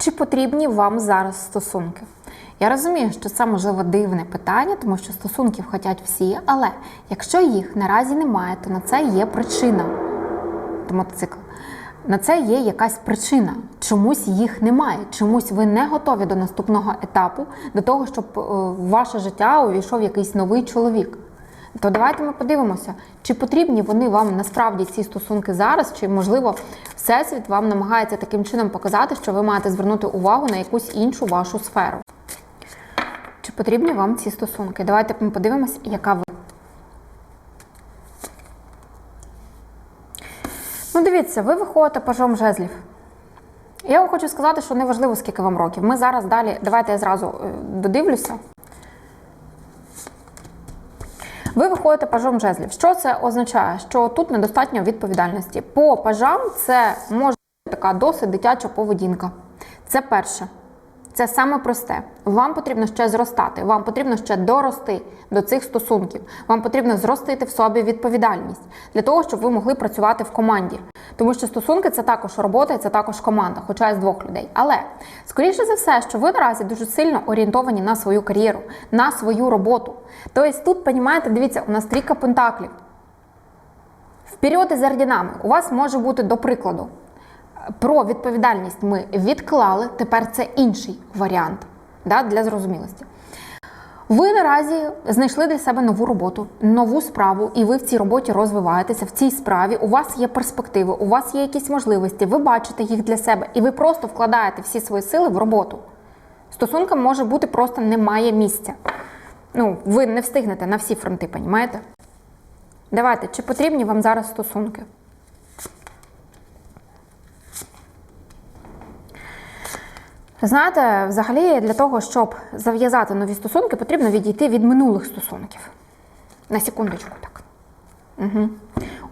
Чи потрібні вам зараз стосунки? Я розумію, що це можливо дивне питання, тому що стосунків хочуть всі, але якщо їх наразі немає, то на це є причина. То мотоцикл. На це є якась причина. Чомусь їх немає. Чомусь ви не готові до наступного етапу, до того, щоб е, в ваше життя увійшов якийсь новий чоловік. То давайте ми подивимося, чи потрібні вони вам насправді ці стосунки зараз, чи можливо всесвіт вам намагається таким чином показати, що ви маєте звернути увагу на якусь іншу вашу сферу. Чи потрібні вам ці стосунки? Давайте ми подивимося, яка ви. Ну, дивіться, ви виходите пажом жезлів. Я вам хочу сказати, що неважливо, скільки вам років. Ми зараз далі, давайте я зразу е, додивлюся. Ви виходите пажом жезлів. Що це означає? Що тут недостатньо відповідальності. По пажам це може бути така досить дитяча поведінка. Це перше. Це саме просте. Вам потрібно ще зростати, вам потрібно ще дорости до цих стосунків. Вам потрібно зростити в собі відповідальність для того, щоб ви могли працювати в команді. Тому що стосунки це також робота, і це також команда, хоча й з двох людей. Але скоріше за все, що ви наразі дуже сильно орієнтовані на свою кар'єру, на свою роботу. Тобто тут, понімаєте, дивіться, у нас трійка пентаклів. Вперед із орденами. У вас може бути до прикладу. Про відповідальність ми відклали, тепер це інший варіант да, для зрозумілості. Ви наразі знайшли для себе нову роботу, нову справу, і ви в цій роботі розвиваєтеся, в цій справі. У вас є перспективи, у вас є якісь можливості, ви бачите їх для себе, і ви просто вкладаєте всі свої сили в роботу. Стосункам може бути просто немає місця. Ну, ви не встигнете на всі фронти, понімаєте? Давайте, чи потрібні вам зараз стосунки? Знаєте, взагалі для того, щоб зав'язати нові стосунки, потрібно відійти від минулих стосунків. На секундочку, так. Угу.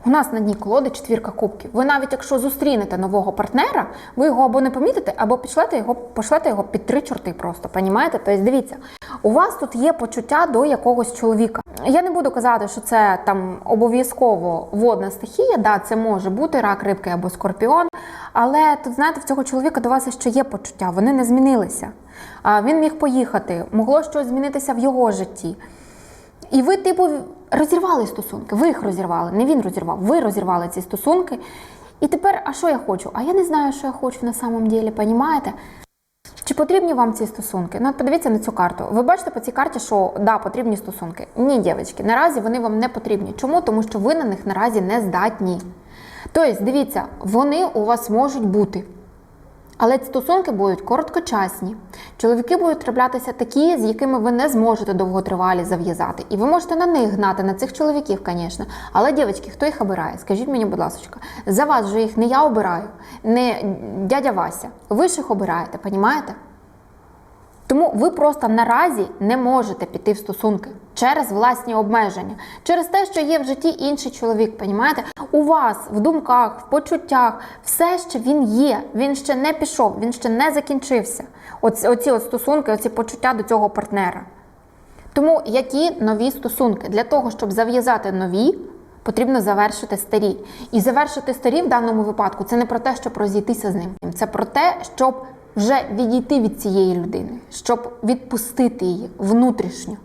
У нас на дні колоди четвірка кубків. Ви навіть якщо зустрінете нового партнера, ви його або не помітите, або пошлете його, пошлете його під три чорти просто. Понімаєте? Тобто, дивіться, у вас тут є почуття до якогось чоловіка. Я не буду казати, що це там обов'язково водна стихія, да, це може бути рак, рибки або скорпіон. Але тут, знаєте, в цього чоловіка до вас ще є почуття, вони не змінилися. А Він міг поїхати, могло щось змінитися в його житті. І ви, типу, розірвали стосунки. Ви їх розірвали, не він розірвав, ви розірвали ці стосунки. І тепер, а що я хочу? А я не знаю, що я хочу на самом ділі, понімаєте? Чи потрібні вам ці стосунки? Ну, от подивіться на цю карту. Ви бачите по цій карті, що да, потрібні стосунки. Ні, дівчатки, наразі вони вам не потрібні. Чому? Тому що ви на них наразі не здатні. Тобто, дивіться, вони у вас можуть бути. Але стосунки будуть короткочасні. Чоловіки будуть траплятися такі, з якими ви не зможете довготривалі зав'язати. І ви можете на них гнати, на цих чоловіків, звісно. Але, дівчатки, хто їх обирає? Скажіть мені, будь ласка, за вас же їх не я обираю, не дядя Вася. Ви ж їх обираєте, понімаєте? Тому ви просто наразі не можете піти в стосунки через власні обмеження, через те, що є в житті інший чоловік. Понімаєте? У вас в думках, в почуттях все ще він є. Він ще не пішов, він ще не закінчився. Оці, оці от стосунки, оці почуття до цього партнера. Тому які нові стосунки? Для того, щоб зав'язати нові, потрібно завершити старі. І завершити старі в даному випадку це не про те, щоб розійтися з ним. Це про те, щоб вже відійти від цієї людини, щоб відпустити її внутрішньо.